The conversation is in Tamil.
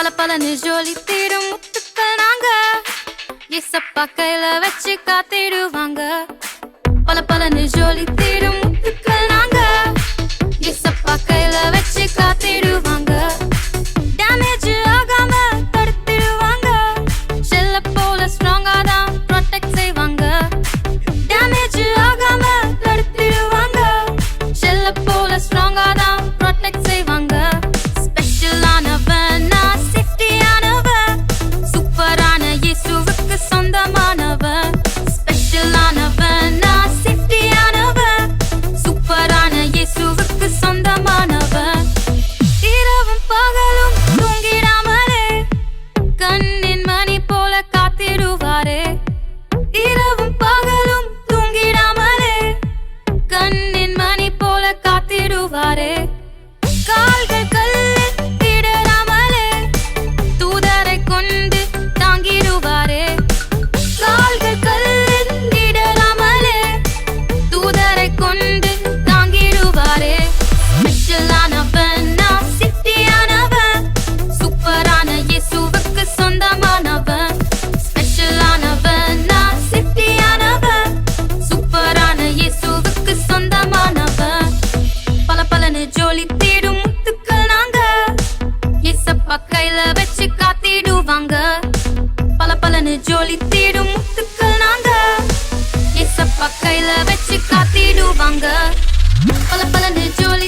பல பலன்னு ஜோலி தீடும் முத்துக்கள் நாங்க இசப்பா கையில வச்சு காத்திடுவாங்க. பல பலன்னு ஜோலி தீடும் ஜோலி தேடும் முத்துக்கள் நாங்க. ஏசப்பா கையில வச்சு காத்திடுவாங்க. பல பல ஜோலி